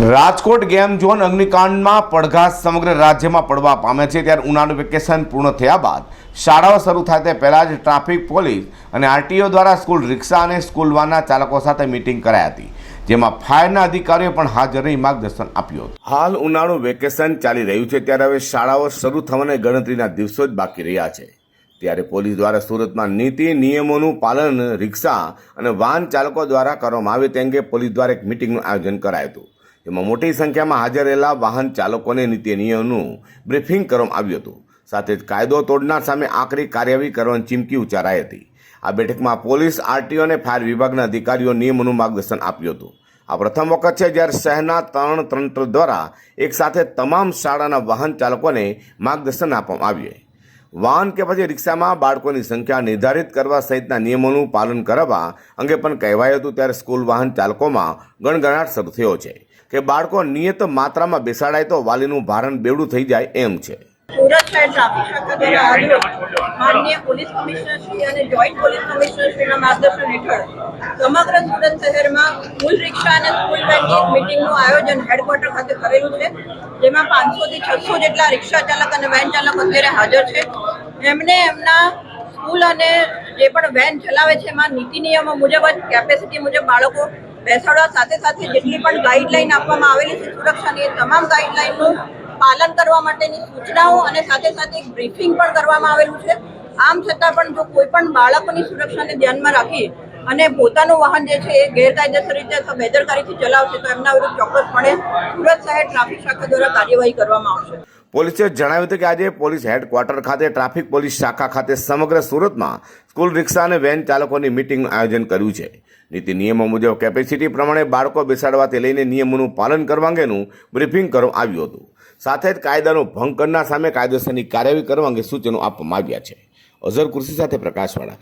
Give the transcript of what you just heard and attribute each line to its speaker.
Speaker 1: Rajkot game zone અગ્નિકાંડમાં પડઘા સમગ્ર રાજ્યમાં પડવા પામે છે. ત્યારે ઉનાળુ વેકેશન પૂર્ણ થયા બાદ શાળાઓ શરૂ થાય તે પહેલાં જ ટ્રાફિક પોલીસ અને આરટીઓ દ્વારા સ્કૂલ રિક્ષા અને સ્કૂલ વાનના ચાલકો સાથે મિટિંગ કરાઈ હતી, જેમાં ફાયરના અધિકારીઓ પણ હાજર રહી માર્ગદર્શન આપ્યું હતું. હાલ ઉનાળુ વેકેશન ચાલી રહ્યું છે. ત્યારે હવે શાળાઓ શરૂ થવાને ગણતરીના દિવસો જ બાકી રહ્યા છે. ત્યારે પોલીસ દ્વારા સુરતમાં નીતિ નિયમોનું પાલન રિક્ષા અને વાહન ચાલકો દ્વારા કરવામાં આવે તે અંગે પોલીસ દ્વારા એક મિટિંગનું આયોજન કરાયું હતું. જેમાં મોટી સંખ્યામાં હાજર રહેલા વાહન ચાલકોને નીતિ નિયમોનું બ્રીફિંગ કરવામાં આવ્યું હતું. સાથે જ કાયદો તોડનાર સામે આકરી કાર્યવાહી કરવાની ચીમકી ઉચ્ચારાઈ હતી. આ બેઠકમાં પોલીસ, આરટીઓ અને ફાયર વિભાગના અધિકારીઓ નિયમોનું માર્ગદર્શન આપ્યું હતું. આ પ્રથમ વખત છે જ્યારે શહેરના ત્રણ તંત્ર દ્વારા એકસાથે તમામ શાળાના વાહન ચાલકોને માર્ગદર્શન આપવામાં આવ્યું. વાહન કે પછી રિક્ષામાં બાળકોની સંખ્યા નિર્ધારિત કરવા સહિતના નિયમોનું પાલન કરાવવા અંગે પણ કહેવાયું હતું. ત્યારે સ્કૂલ વાહન ચાલકોમાં ગણગણાટ શરૂ થયો છે કે બાળકો નિયત માત્રામાં બેસાડાય તો વાલીનું ભારણ બેવડું થઈ જાય એમ છે.
Speaker 2: સુરત પોલીસ કમિશનર શ્રી અને જોઈન્ટ પોલીસ કમિશનર શ્રીના માર્ગદર્શન હેઠળ સમગ્ર સુરત શહેરમાં સ્કૂલ રિક્ષા અને સ્કૂલ વેનની મિટિંગનું આયોજન હેડક્વાર્ટર ખાતે કરેલું છે, જેમાં પાંચસોથી છસો જેટલા રિક્ષા ચાલક અને વેન ચાલક અત્યારે હાજર છે. એમને એમના સ્કૂલ અને જે પણ વેન ચલાવે છે, એમાં નીતિ નિયમો મુજબ જ કેપેસિટી મુજબ બાળકો બેસાડવા સાથે સાથે જેટલી પણ ગાઈડલાઈન આપવામાં આવેલી છે સુરક્ષાની, એ તમામ ગાઈડલાઈનનું પાલન કરવા માટેની સૂચનાઓ અને સાથે સાથે એક બ્રીફિંગ પણ કરવામાં આવેલું છે. આમ છતાં પણ જો કોઈ પણ બાળકોની સુરક્ષાને ધ્યાનમાં રાખી અને પોતાનું વાહન જે છે એ ગેરકાયદેસર રીતે અથવા બેદરકારીથી ચલાવશે તો એમના વિરુદ્ધ ચોક્કસપણે સુરત શહેર ટ્રાફિક શાખા દ્વારા કાર્યવાહી કરવામાં આવશે.
Speaker 1: પોલીસે જણાવ્યું હતું કે આજે પોલીસ હેડક્વાર્ટર ખાતે ટ્રાફિક પોલીસ શાખા ખાતે સમગ્ર સુરતમાં સ્કૂલ રિક્ષા અને વેન ચાલકોની મિટિંગનું આયોજન કર્યું છે. નીતિ નિયમો મુજબ કેપેસિટી પ્રમાણે બાળકો બેસાડવાથી લઈને નિયમોનું પાલન કરવા અંગેનું બ્રીફિંગ કરવામાં આવ્યું હતું. સાથે જ કાયદાનો ભંગ કરનાર સામે કાયદેસરની કાર્યવાહી કરવા અંગે સૂચનો આપવામાં આવ્યા છે. અઝર કુર્સી સાથે પ્રકાશવાળા